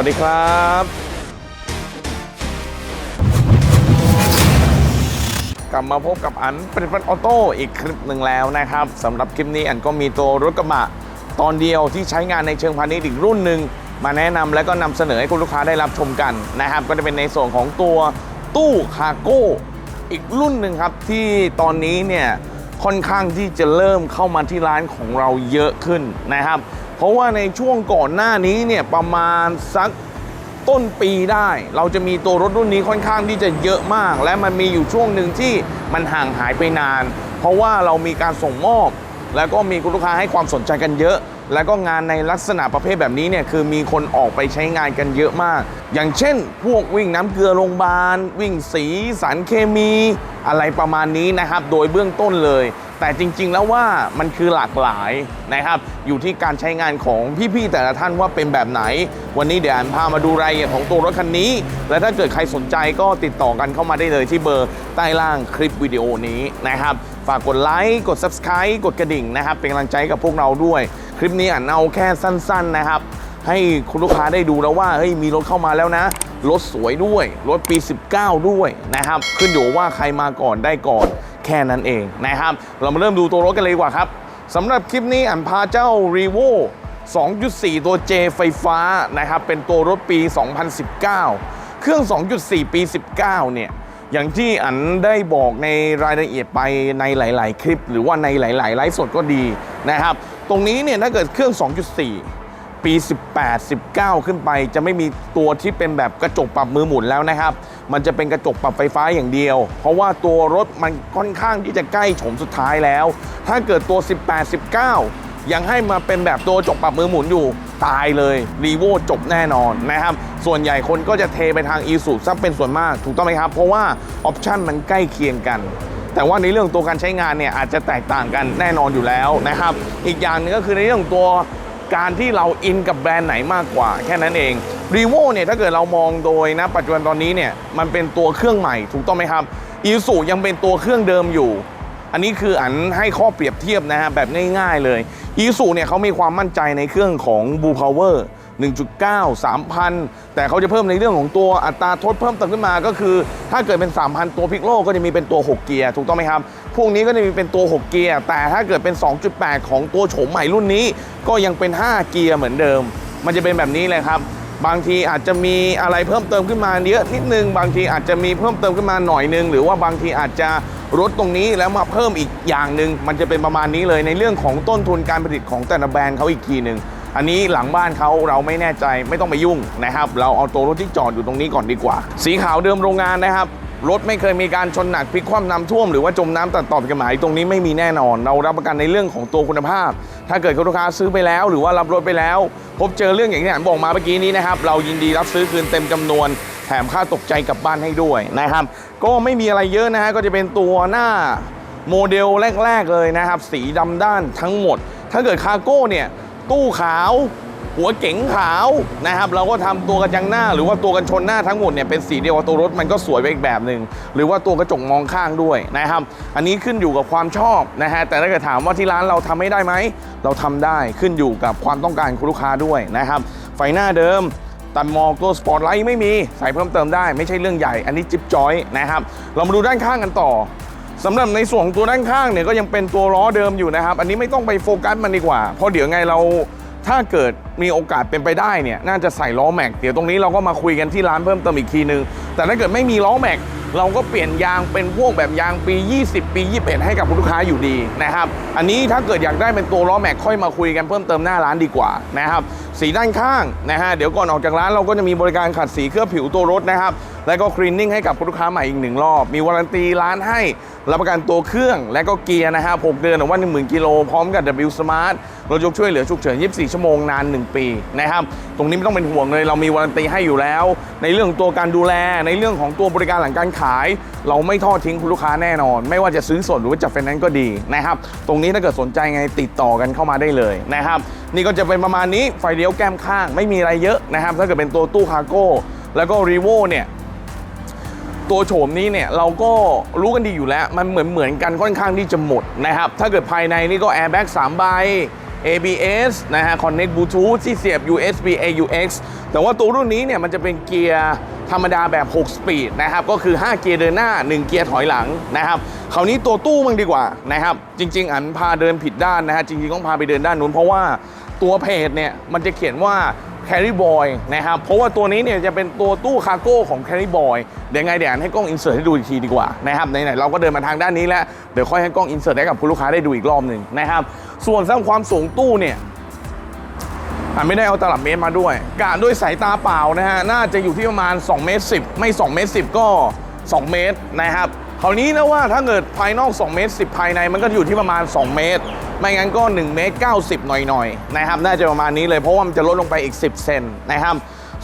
วัสดีครับกลับมาพบกับอันเป็นฟันออโต้อีกคลิปหนึ่งแล้วนะครับสำหรับคลิปนี้อันก็มีตัวรถกระบะตอนเดียวที่ใช้งานในเชิงพาณิชย์อีกรุ่นหนึ่งมาแนะนำและก็นำเสนอให้คุณลูกค้าได้รับชมกันนะครับ ก็จะเป็นในส่วนของตัวตู้คาโก้อีกรุ่นหนึ่งครับที่ตอนนี้เนี่ยค่อนข้างที่จะเริ่มเข้ามาที่ร้านของเราเยอะขึ้นนะครับ เพราะว่าในช่วงก่อนหน้านี้เนี่ยประมาณสักต้นปีได้ เราจะมีตัวรถรุ่นนี้ค่อนข้างที่จะเยอะมาก และมันมีอยู่ช่วงหนึ่งที่มันห่างหายไปนาน เพราะว่าเรามีการส่งมอบ แล้วก็มีคุณลูกค้าให้ความสนใจกันเยอะ แล้วก็งานในลักษณะประเภทแบบนี้เนี่ยคือมีคนออกไปใช้งานกันเยอะมาก อย่างเช่น พวกวิ่งน้ำเกลือโรงพยาบาลวิ่งสีสารเคมี อะไรประมาณนี้นะครับ โดยเบื้องต้นเลย แต่จริง ๆ แล้วว่ามันคือหลากหลายนะครับ อยู่ที่การใช้งานของพี่ๆแต่ละท่านว่าเป็นแบบไหน วันนี้เดี๋ยวอันพามาดูรายละเอียดของตัวรถคันนี้ และถ้าเกิดใครสนใจก็ติดต่อกันเข้ามาได้เลยที่เบอร์ใต้ล่างคลิปวิดีโอนี้นะครับ ฝากกดไลค์กด Subscribe กดกระดิ่งนะครับ เป็นกำลังใจกับพวกเราด้วย คลิปนี้อันเอาแค่สั้น ๆนะครับ ให้คุณลูกค้าได้ดูแล้วว่าเฮ้ยมีรถเข้ามาแล้วนะรถสวยด้วย รถปี 19 ด้วยนะครับ ขึ้นอยู่ว่าใครมาก่อนได้ก่อน แค่นั้นเองนะครับ เรามาเริ่มดูตัวรถกันเลยดีกว่าครับสำหรับคลิปนี้อันพาเจ้า r e v o 2.4 ตัว J ไฟฟ้านะครับ เป็นตัวรถปี 2019 เครื่อง 2.4 ปี 19 เนี่ย อย่างที่อันได้บอกในรายละเอียดไปในหลาย ๆ คลิป หรือว่าในหลาย ๆ ไลฟ์สดก็ดีนะครับ ตรงนี้เนี่ยถ้าเกิดเครื่อง 2.4 ปี 18 19 ขึ้นไป จะไม่มีตัวที่เป็นแบบกระจกปรับมือหมุนแล้วนะครับ มันจะเป็นกระจกปรับไฟฟ้าอย่างเดียว เพราะว่าตัวรถมันค่อนข้างที่จะใกล้โฉมสุดท้ายแล้ว ถ้าเกิดตัว 18 19 ยังให้มาเป็นแบบตัวจกปรับมือหมุนอยู่ ตายเลยรีโวจบแน่นอนนะครับ ส่วนใหญ่คนก็จะเทไปทางอีสุซะเป็นส่วนมากถูกต้องไหมครับ เพราะว่าออปชันมันใกล้เคียงกันแต่ว่าในเรื่องตัวการใช้งานเนี่ยอาจจะแตกต่างกันแน่นอนอยู่แล้วนะครับ อีกอย่างหนึงก็คือในเรื่องตัว การที่เราอินกับแบรนด์ไหนมากกว่า แค่นั้นเองรีโวเนี่ยถ้าเกิดเรามองโดยนะปัจจุบันตอนนี้เนี่ยมันเป็นตัวเครื่องใหม่ถูกต้องไหมครับอีสูยังเป็นตัวเครื่องเดิมอยู่ อันนี้คืออันให้ข้อเปรียบเทียบนะฮะแบบง่ายๆเลยอีสูเนี่ยเขามีความมั่นใจในเครื่องของบูพาวเวอร์ 1.9 3,000 แต่เขาจะเพิ่มในเรื่องของตัวอัตราทดเพิ่มเติมขึ้นมาก็คือ ถ้าเกิดเป็น 3,000 ตัวพิกโลก็จะมีเป็นตัว 6 เกียร์ถูกต้องไหมครับ พวกนี้ก็จะมีเป็นตัว 6 เกียร์ แต่ถ้าเกิดเป็น 2.8 ของตัวโฉมใหม่รุ่นนี้ ก็ยังเป็น 5 เกียร์เหมือนเดิม มันจะเป็นแบบนี้เลยครับบางทีอาจจะมีอะไรเพิ่มเติมขึ้นมาเยอะนิดนึง บางทีอาจจะมีเพิ่มเติมขึ้นมาหน่อยนึง หรือว่าบางทีอาจจะลดตรงนี้แล้วมาเพิ่มอีกอย่างหนึ่งมันจะเป็นประมาณนี้เลยในเรื่องของต้นทุนการผลิตของแต่ละแบรนด์เขาอีกทีหนึ่ง อันนี้หลังบ้านเขาเราไม่แน่ใจไม่ต้องไปยุ่งนะครับ เราเอาตัวรถที่จอดอยู่ตรงนี้ก่อนดีกว่า สีขาวเดิมโรงงานนะครับรถไม่เคยมีการชนหนักพลิกคว่ำน้ำท่วมหรือว่าจมน้ำตัดต่อผิดกฎหมายตรงนี้ไม่มีแน่นอน เรารับประกันในเรื่องของตัวคุณภาพ ถ้าเกิดคุณลูกค้าซื้อไปแล้ว หรือว่ารับรถไปแล้ว พบเจอเรื่องอย่างที่ผมบอกมาเมื่อกี้นี้นะครับเรายินดีรับซื้อคืนเต็มจำนวน แถมค่าตกใจกลับบ้านให้ด้วยนะครับ ก็ไม่มีอะไรเยอะนะฮะก็จะเป็นตัวหน้าโมเดลแรก ๆเลยนะครับ สีดำด้านทั้งหมด ถ้าเกิดคาร์โก้เนี่ย ตู้ขาว หัวเก๋งขาวนะครับ เราก็ทำตัวกระจังหน้า หรือว่าตัวกันชนหน้าทั้งหมดเนี่ยเป็นสีเดียวกับตัวรถมันก็สวยไปอีกแบบหนึ่งหรือว่าตัวกระจกมองข้างด้วยนะครับ อันนี้ขึ้นอยู่กับความชอบนะฮะแต่ถ้าเกิดถามว่าที่ร้านเราทำไม่ได้ไหมเราทำได้ขึ้นอยู่กับความต้องการของลูกค้าด้วยนะครับไฟหน้าเดิมตัดหมอกตัวสปอร์ตไลท์ไม่มี ใส่เพิ่มเติมได้ไม่ใช่เรื่องใหญ่ อันนี้จิ๊บจอยนะครับ เรามาดูด้านข้างกันต่อ สำหรับในส่วนของตัวด้านข้างเนี่ยก็ยังเป็นตัวล้อเดิมอยู่นะครับ อันนี้ไม่ต้องไปโฟกัสมันดีกว่า เพราะเดี๋ยวไงเราถ้าเกิดมีโอกาสเป็นไปได้เนี่ยน่าจะใส่ล้อแม็กเดี๋ยวตรงนี้เราก็มาคุยกันที่ร้านเพิ่มเติมอีกทีนึง แต่ถ้าเกิดไม่มีล้อแม็กเราก็เปลี่ยนยางเป็นพวกแบบยางปี 20 ปี 21 ให้กับลูกค้าอยู่ดีนะครับ อันนี้ถ้าเกิดอยากได้เป็นตัวล้อแม็กค่อยมาคุยกันเพิ่มเติมหน้าร้านดีกว่านะครับ สีด้านข้างนะฮะเดี๋ยวก่อนออกจากร้านเราก็จะมีบริการขัดสีเคลือบผิวตัวรถนะครับ แล้วก็คลีนนิ่งให้กับลูกค้าใหม่อีกหนึ่งรอบ มีวารันตีร้านให้ รับประกันตัวเครื่อง และก็เกียร์นะฮะ6เดือนหรือว่า 10,000 กิโล พร้อมกับ W Smart รถยกช่วยเหลือฉุกเฉิน 24 ชั่วโมงนาน 1 ปีนะครับ ตรงนี้ไม่ต้องเป็นห่วงเลย เรามีวารันตีให้อยู่แล้ว ในเรื่องของตัวการดูแล ในเรื่องของตัวบริการหลังการขาย เราไม่ทอดทิ้งคุณลูกค้าแน่นอน ไม่ว่าจะซื้อสดหรือว่าจะเป็นนั้นก็ดีนะครับ ตรงนี้ถ้าเกิดสนใจไงติดต่อกันเข้ามาได้เลยนะครับ นี่ก็จะเป็นประมาณนี้ ไฟเลี้ยวแก้มข้าง ไม่มีอะไรเยอะนะครับ ถ้าเกิดเป็นตัวตู้คาร์โก้ แล้วก็รีโวเนี่ย ตัวโฉมนี้เนี่ยเราก็รู้กันดีอยู่แล้ว มันเหมือนเหมือนกันค่อนข้างที่จะหมดนะครับ ถ้าเกิดภายในนี่ก็แอร์แบ็กสามใบ ABS นะฮะ Connect Bluetooth ที่เสียบ USB AUX แต่ว่าตัวรุ่นนี้เนี่ยมันจะเป็นเกียร์ธรรมดาแบบ 6 สปีดนะครับ ก็คือ 5 เกียร์เดินหน้า 1 เกียร์ถอยหลังนะครับคราวนี้ตัวตู้มึงดีกว่านะครับ จริง ๆ อันพาเดินผิดด้านนะฮะ จริง ๆ ต้องพาไปเดินด้านนู้นเพราะว่าตัวเพจเนี่ยมันจะเขียนว่า Carry Boy นะครับ เพราะว่าตัวนี้เนี่ยจะเป็นตัวตู้คาร์โก้ของ Carry Boy เดี๋ยวไงเดี๋ยวให้กล้องอินเสิร์ตให้ดูอีกทีดีกว่านะครับไหนๆเราก็เดินมาทางด้านนี้แล้วเดี๋ยวค่อยให้กล้องอินเสิร์ตให้กับคุณลูกค้าได้ดูอีกรอบหนึ่งนะครับ ส่วนสร้างความสูงตู้เนี่ยอะไม่ได้เอาตลับเมตรมาด้วยกะด้วยสายตาเปล่านะฮะน่าจะอยู่ที่ประมาณ2เมตร10 ไม่2เมตร10 ก็ 2 เมตรนะครับ คราวนี้นะว่าถ้าเกิดภายนอก2เมตร10 ภายในมันก็อยู่ที่ประมาณ 2 เมตร ไม่งั้นก็1เมตร90 หน่อยๆนะครับน่าจะประมาณนี้เลยเพราะว่ามันจะลดลงไปอีก 10 เซนนะครับ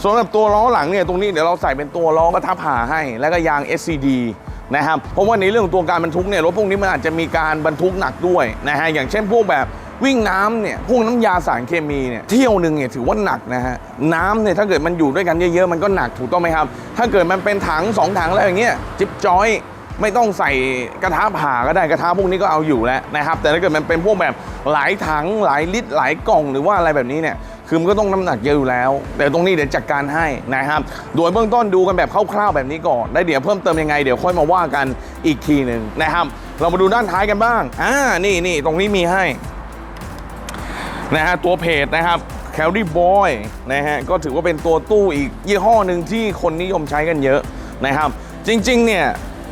สำหรับตัวล้อหลังเนี่ยตรงนี้เดี๋ยวเราใส่เป็นตัวล้อกระทับหาให้ แล้วก็ยาง SCD นะครับเพราะว่าในเรื่องตัวการบรรทุกเนี่ยรถพวกนี้มันอาจจะมีการบรรทุกหนักด้วยนะฮะอย่างเช่นพวกแบบวิ่งน้ำเนี่ยพวกน้ำยาสารเคมีเนี่ยเที่ยวหนึ่งเนี่ยถือว่าหนักนะฮะน้ำเนี่ยถ้าเกิดมันอยู่ด้วยกันเยอะๆมันก็หนักถูกต้องไหมครับ ถ้าเกิดมันเป็นถังสองถังแล้วอย่างเงี้ยจิ๊บจอย ไม่ต้องใส่กระทะผ่าก็ได้กระทะพวกนี้ก็เอาอยู่แล้วนะครับ แต่ถ้าเกิดมันเป็นพวกแบบหลายถังหลายลิตรหลายกล่องหรือว่าอะไรแบบนี้เนี่ยคือมันก็ต้องน้ำหนักเยอะอยู่แล้ว แต่ตรงนี้เดี๋ยวจัดการให้นะครับ โดยเบื้องต้นดูกันแบบคร่าวๆแบบนี้ก่อนได้เดี๋ยวเพิ่มเติมยังไงเดี๋ยวค่อยมาว่ากันอีกทีหนึ่งนะครับ เรามาดูด้านท้ายกันบ้างอ่านี่นี่ตรงนี้มีให้นะฮะตัวเพจนะครับ Carry Boy นะฮะก็ถือว่าเป็นตัวตู้อีกยี่ห้อหนึ่งที่คนนิยมใช้กันเยอะนะครับ จริงๆเนี่ย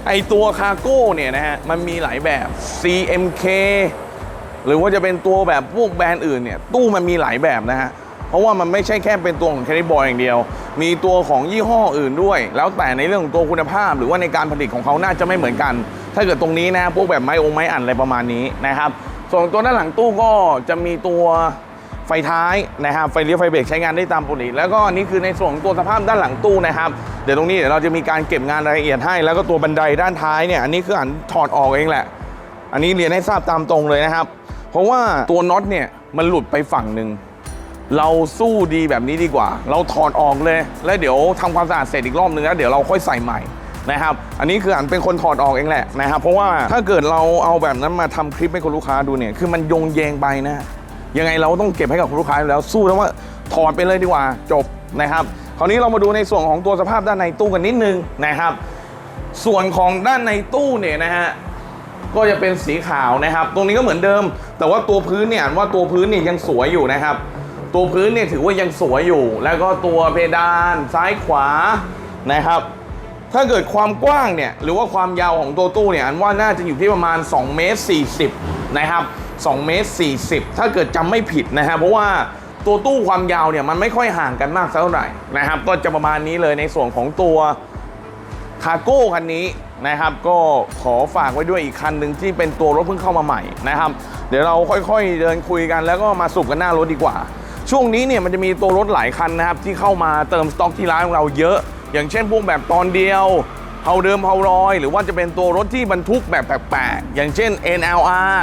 ไอตัวคาร์โก้เนี่ยนะฮะ มันมีหลายแบบ CMK หรือว่าจะเป็นตัวแบบพวกแบรนด์อื่นเนี่ย ตู้มันมีหลายแบบนะฮะ เพราะว่ามันไม่ใช่แค่เป็นตัวของ Carry Boy อย่างเดียว มีตัวของยี่ห้ออื่นด้วย แล้วแต่ในเรื่องของตัวคุณภาพ หรือว่าในการผลิตของเขาน่าจะไม่เหมือนกัน ถ้าเกิดตรงนี้นะพวกแบบไม้องไม้อันอะไรประมาณนี้นะครับ ส่วนตัวด้านหลังตู้ก็จะมีตัว ไฟท้ายนะครับไฟเลี้ยวไฟเบรกใช้งานได้ตามปกติแล้วก็อันนี้คือในส่วนของตัวสภาพด้านหลังตู้นะครับเดี๋ยวตรงนี้เดี๋ยวเราจะมีการเก็บงานรายละเอียดให้ แล้วก็ตัวบันไดด้านท้ายเนี่ยอันนี้คืออันถอดออกเองแหละ อันนี้เรียนให้ทราบตามตรงเลยนะครับ เพราะว่าตัวน็อตเนี่ยมันหลุดไปฝั่งหนึ่งเราสู้ดีแบบนี้ดีกว่า เราถอดออกเลย แล้วเดี๋ยวทำความสะอาดเสร็จอีกรอบนึงแล้วเดี๋ยวเราค่อยใส่ใหม่นะครับ อันนี้คืออันเป็นคนถอดออกเองแหละนะครับ เพราะว่าถ้าเกิดเราเอาแบบนั้นมาทำคลิปให้คุณลูกค้าดูเนี่ย คือมันยงแยงไปนะ ยังไงเราต้องเก็บให้กับคุณลูกค้าอยู่แล้วสู้แล้วว่าถอดไปเลยดีกว่าจบนะครับคราวนี้เรามาดูในส่วนของตัวสภาพด้านในตู้กันนิดนึงนะครับ ส่วนของด้านในตู้เนี่ยนะฮะก็จะเป็นสีขาวนะครับ ตรงนี้ก็เหมือนเดิม แต่ว่าตัวพื้นเนี่ยว่าตัวพื้นเนี่ยยังสวยอยู่นะครับ ตัวพื้นเนี่ยถือว่ายังสวยอยู่ แล้วก็ตัวเพดานซ้ายขวานะครับ ถ้าเกิดความกว้างเนี่ยหรือว่าความยาวของตัวตู้เนี่ยอันว่าน่าจะอยู่ที่ประมาณ2เมตร40นะครับ 2เมตร40 ถ้าเกิดจำไม่ผิดนะฮะเพราะว่าตัวตู้ความยาวเนี่ยมันไม่ค่อยห่างกันมากเท่าไหร่นะครับ ก็จะประมาณนี้เลยในส่วนของตัวคาร์โก้คันนี้นะครับ ก็ขอฝากไว้ด้วยอีกคันหนึ่งที่เป็นตัวรถเพิ่งเข้ามาใหม่นะครับ เดี๋ยวเราค่อยๆเดินคุยกันแล้วก็มาสรุปกันหน้ารถดีกว่า ช่วงนี้เนี่ยมันจะมีตัวรถหลายคันนะครับที่เข้ามาเติมสต็อกที่ร้านของเราเยอะ อย่างเช่นพวกแบบตอนเดียว เฮาเดิมเฮารอย หรือว่าจะเป็นตัวรถที่บรรทุกแบบแปลกๆ อย่างเช่น NLR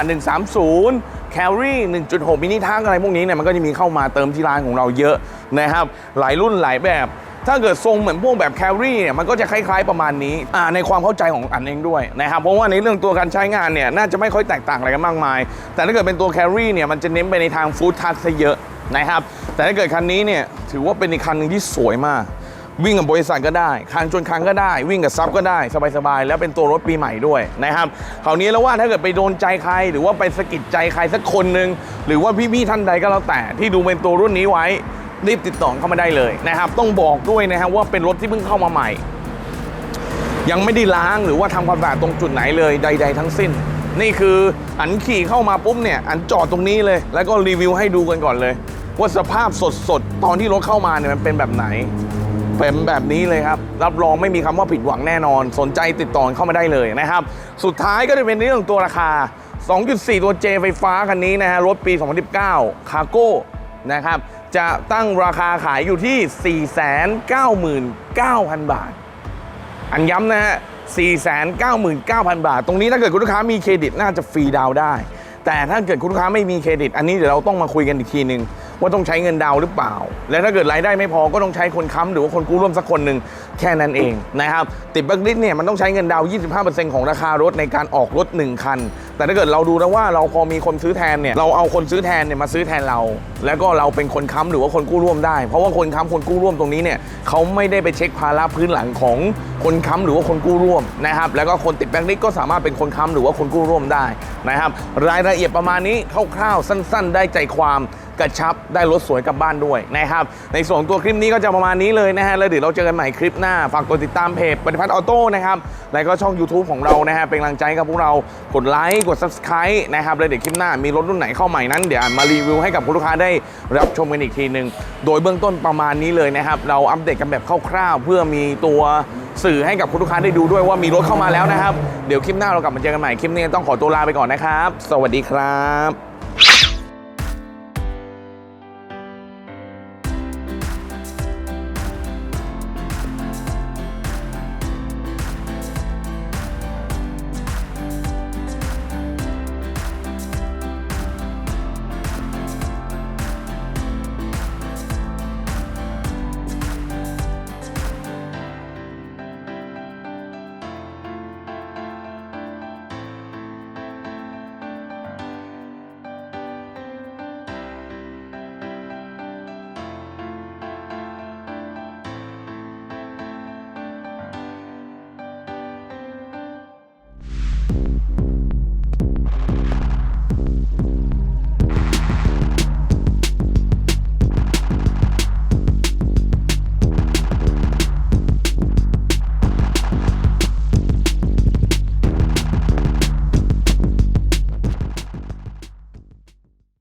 130 Carry 1.6 มินิทังอะไรพวกนี้เนี่ยมันก็จะมีเข้ามาเติมที่ร้านของเราเยอะนะครับ หลายรุ่นหลายแบบถ้าเกิดทรงเหมือนพวกแบบแครี่เนี่ยมันก็จะคล้ายๆประมาณนี้ในความเข้าใจของอันเองด้วยนะครับเพราะว่าในเรื่องตัวการใช้งานเนี่ยน่าจะไม่ค่อยแตกต่างอะไรกันมากมาย แต่ถ้าเกิดเป็นตัวแครี่เนี่ยมันจะเน้นไปในทางฟู้ดทัชซะเยอะนะครับแต่ถ้าเกิดคันนี้เนี่ยถือว่าเป็นอีกคันหนึ่งที่สวยมาก วิ่งกับบริษัทก็ได้คันชนคันก็ได้ วิ่งกับซับก็ได้สบายๆแล้วเป็นตัวรถปีใหม่ด้วยนะครับคราวนี้แล้วว่าถ้าเกิดไปโดนใจใคร หรือว่าไปสะกิดใจใครสักคนหนึ่งหรือว่าพี่ๆท่านใดก็แล้วแต่ที่ดูเป็นตัวรุ่นนี้ไว้รีบติดต่อเข้ามาได้เลยนะครับ ต้องบอกด้วยนะครับว่าเป็นรถที่เพิ่งเข้ามาใหม่ ยังไม่ได้ล้างหรือว่าทำความสะอาดตรงจุดไหนเลยใด ๆ ทั้งสิ้น นี่คืออันขี่เข้ามาปุ๊บเนี่ย อันจอดตรงนี้เลย แล้วก็รีวิวให้ดูกันก่อนเลย ว่าสภาพสดๆตอนที่รถเข้ามาเนี่ยมันเป็นแบบไหน เป็นแบบนี้เลยครับ รับรองไม่มีคำว่าผิดหวังแน่นอน สนใจติดต่อเข้ามาได้เลยนะครับ สุดท้ายก็จะเป็นเรื่องตัวราคา 2.4 ตัว J ไฟฟ้าคันนี้นะฮะรถปี 2019 คาร์โก้นะครับ จะตั้งราคาขายอยู่ที่ 499,000 บาท อันย้ำนะฮะ 499,000 บาท ตรงนี้ถ้าเกิดคุณลูกค้ามีเครดิตน่าจะฟรีดาวได้ แต่ถ้าเกิดคุณลูกค้าไม่มีเครดิต อันนี้เดี๋ยวเราต้องมาคุยกันอีกทีหนึ่ง ว่าต้องใช้เงินดาวหรือเปล่า และถ้าเกิดรายได้ไม่พอก็ต้องใช้คนค้ำหรือว่าคนกู้ร่วมสักคนหนึ่งแค่นั้นเองนะครับติดบัคลิสเนี่ยมันต้องใช้เงินดาวน์25%ของราคารถในการออกรถ 1 คัน แต่ถ้าเกิดเราดูแล้วว่าเราพอมีคนซื้อแทนเนี่ยเราเอาคนซื้อแทนเนี่ยมาซื้อแทนเรา แล้วก็เราเป็นคนค้ำหรือว่าคนกู้ร่วมได้ เพราะว่าคนค้ำคนกู้ร่วมตรงนี้เนี่ยเขาไม่ได้ไปเช็คภาระพื้นหลังของคนค้ำหรือว่าคนกู้ร่วมนะครับแล้วก็คนติดแบงค์ลิสต์ก็สามารถเป็นคนค้ำหรือว่าคนกู้ร่วมได้นะครับรายละเอียดประมาณนี้คร่าวๆสั้น ๆ ได้ใจความ กระชับได้รถสวยกลับบ้านด้วยนะครับ ในส่วนตัวคลิปนี้ก็จะประมาณนี้เลยนะฮะแล้วเดี๋ยวเราเจอกันใหม่คลิปหน้า ฝากกดติดตามเพจปฏิพัฒน์ออโต้นะครับ แล้วก็ช่อง YouTube ของเรานะฮะเป็นกำลังใจกับพวกเรากดไลค์กด Subscribe นะครับแล้วเดี๋ยวคลิปหน้ามีรถรุ่นไหนเข้าใหม่นั้นเดี๋ยวมารีวิวให้กับคุณลูกค้าได้รับชมกันอีกทีหนึ่งโดยเบื้องต้นประมาณนี้เลยนะครับเราอัปเดตกันแบบคร่าวๆเพื่อมีตัวสื่อให้กับคุณลูกค้าได้ดูด้วยว่ามีรถเข้ามาแล้วนะครับ เดี๋ยวคลิปหน้าเรากลับมาเจอกันใหม่คลิปนี้ต้องขอตัวลาไปก่อนนะครับ สวัสดีครับ